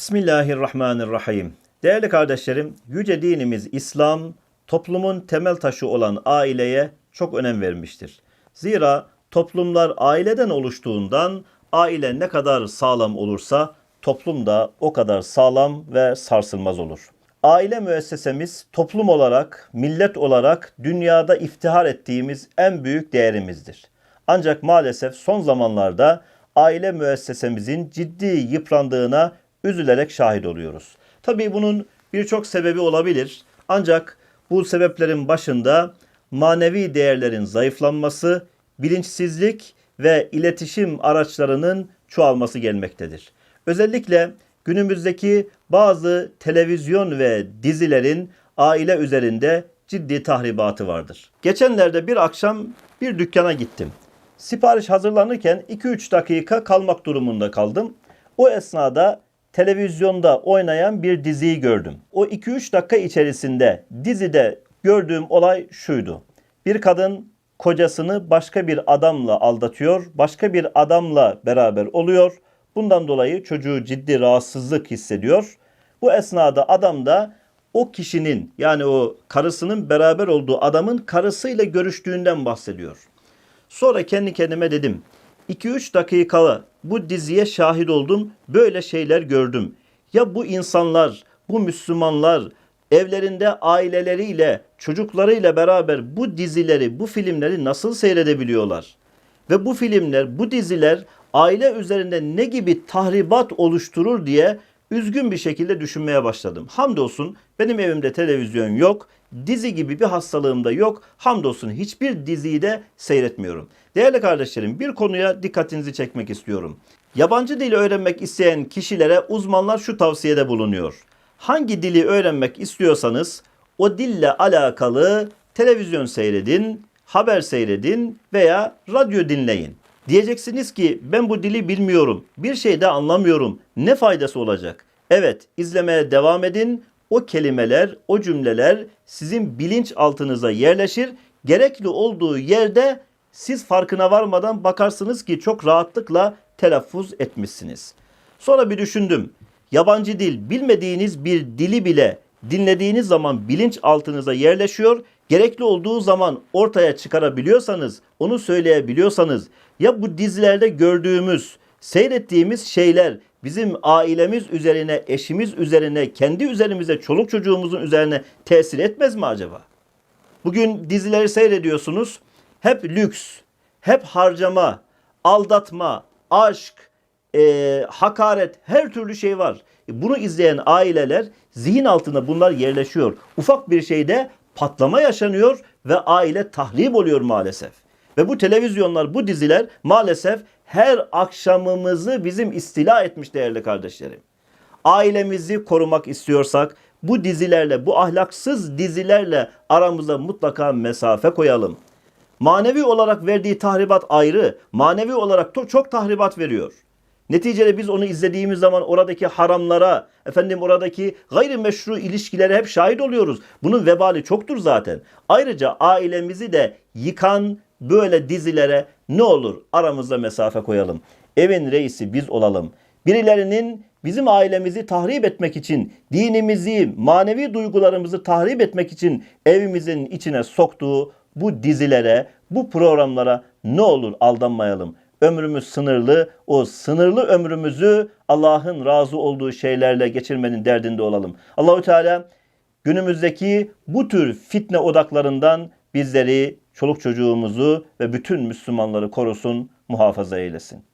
Bismillahirrahmanirrahim. Değerli kardeşlerim, yüce dinimiz İslam, toplumun temel taşı olan aileye çok önem vermiştir. Zira toplumlar aileden oluştuğundan aile ne kadar sağlam olursa toplum da o kadar sağlam ve sarsılmaz olur. Aile müessesemiz toplum olarak, millet olarak dünyada iftihar ettiğimiz en büyük değerimizdir. Ancak maalesef son zamanlarda aile müessesemizin ciddi yıprandığına üzülerek şahit oluyoruz. Tabii bunun birçok sebebi olabilir. Ancak bu sebeplerin başında manevi değerlerin zayıflanması, bilinçsizlik ve iletişim araçlarının çoğalması gelmektedir. Özellikle günümüzdeki bazı televizyon ve dizilerin aile üzerinde ciddi tahribatı vardır. Geçenlerde bir akşam bir dükkana gittim. Sipariş hazırlanırken 2-3 dakika kalmak durumunda kaldım. O esnada televizyonda oynayan bir diziyi gördüm. O 2-3 dakika içerisinde dizide gördüğüm olay şuydu. Bir kadın kocasını başka bir adamla aldatıyor, başka bir adamla beraber oluyor. Bundan dolayı çocuğu ciddi rahatsızlık hissediyor. Bu esnada adam da o kişinin yani o karısının beraber olduğu adamın karısıyla görüştüğünden bahsediyor. Sonra kendi kendime dedim. 2-3 dakikalı bu diziye şahit oldum. Böyle şeyler gördüm. Ya bu insanlar, bu Müslümanlar evlerinde aileleriyle, çocuklarıyla beraber bu dizileri, bu filmleri nasıl seyredebiliyorlar? Ve bu filmler, bu diziler aile üzerinde ne gibi tahribat oluşturur diye üzgün bir şekilde düşünmeye başladım. Hamdolsun benim evimde televizyon yok. Dizi gibi bir hastalığım da yok. Hamdolsun hiçbir diziyi de seyretmiyorum. Değerli kardeşlerim bir konuya dikkatinizi çekmek istiyorum. Yabancı dili öğrenmek isteyen kişilere uzmanlar şu tavsiyede bulunuyor. Hangi dili öğrenmek istiyorsanız o dille alakalı televizyon seyredin, haber seyredin veya radyo dinleyin. Diyeceksiniz ki ben bu dili bilmiyorum, bir şey de anlamıyorum. Ne faydası olacak? Evet, izlemeye devam edin. O kelimeler, o cümleler sizin bilinç altınıza yerleşir. Gerekli olduğu yerde siz farkına varmadan bakarsınız ki çok rahatlıkla telaffuz etmişsiniz. Sonra bir düşündüm. Yabancı dil, bilmediğiniz bir dili bile dinlediğiniz zaman bilinç altınıza yerleşiyor. Gerekli olduğu zaman ortaya çıkarabiliyorsanız, onu söyleyebiliyorsanız ya bu dizilerde gördüğümüz, seyrettiğimiz şeyler bizim ailemiz üzerine, eşimiz üzerine, kendi üzerimize, çoluk çocuğumuzun üzerine tesir etmez mi acaba? Bugün dizileri seyrediyorsunuz. Hep lüks, hep harcama, aldatma, aşk, e, hakaret, her türlü şey var. E, Bunu izleyen aileler zihin altında bunlar yerleşiyor. Ufak bir şeyde patlama yaşanıyor ve aile tahrip oluyor maalesef. Ve bu televizyonlar, bu diziler maalesef her akşamımızı bizim istila etmiş değerli kardeşlerim. Ailemizi korumak istiyorsak bu dizilerle, bu ahlaksız dizilerle aramıza mutlaka mesafe koyalım. Manevi olarak verdiği tahribat ayrı. Manevi olarak çok, çok tahribat veriyor. Neticede biz onu izlediğimiz zaman oradaki haramlara, efendim oradaki gayrimeşru ilişkilere hep şahit oluyoruz. Bunun vebali çoktur zaten. Ayrıca ailemizi de yıkan böyle dizilere ne olur aramızda mesafe koyalım. Evin reisi biz olalım. Birilerinin bizim ailemizi tahrip etmek için, dinimizi, manevi duygularımızı tahrip etmek için evimizin içine soktuğu bu dizilere, bu programlara ne olur aldanmayalım. Ömrümüz sınırlı. O sınırlı ömrümüzü Allah'ın razı olduğu şeylerle geçirmenin derdinde olalım. Allahü Teala günümüzdeki bu tür fitne odaklarından bizleri, çoluk çocuğumuzu ve bütün Müslümanları korusun, muhafaza eylesin.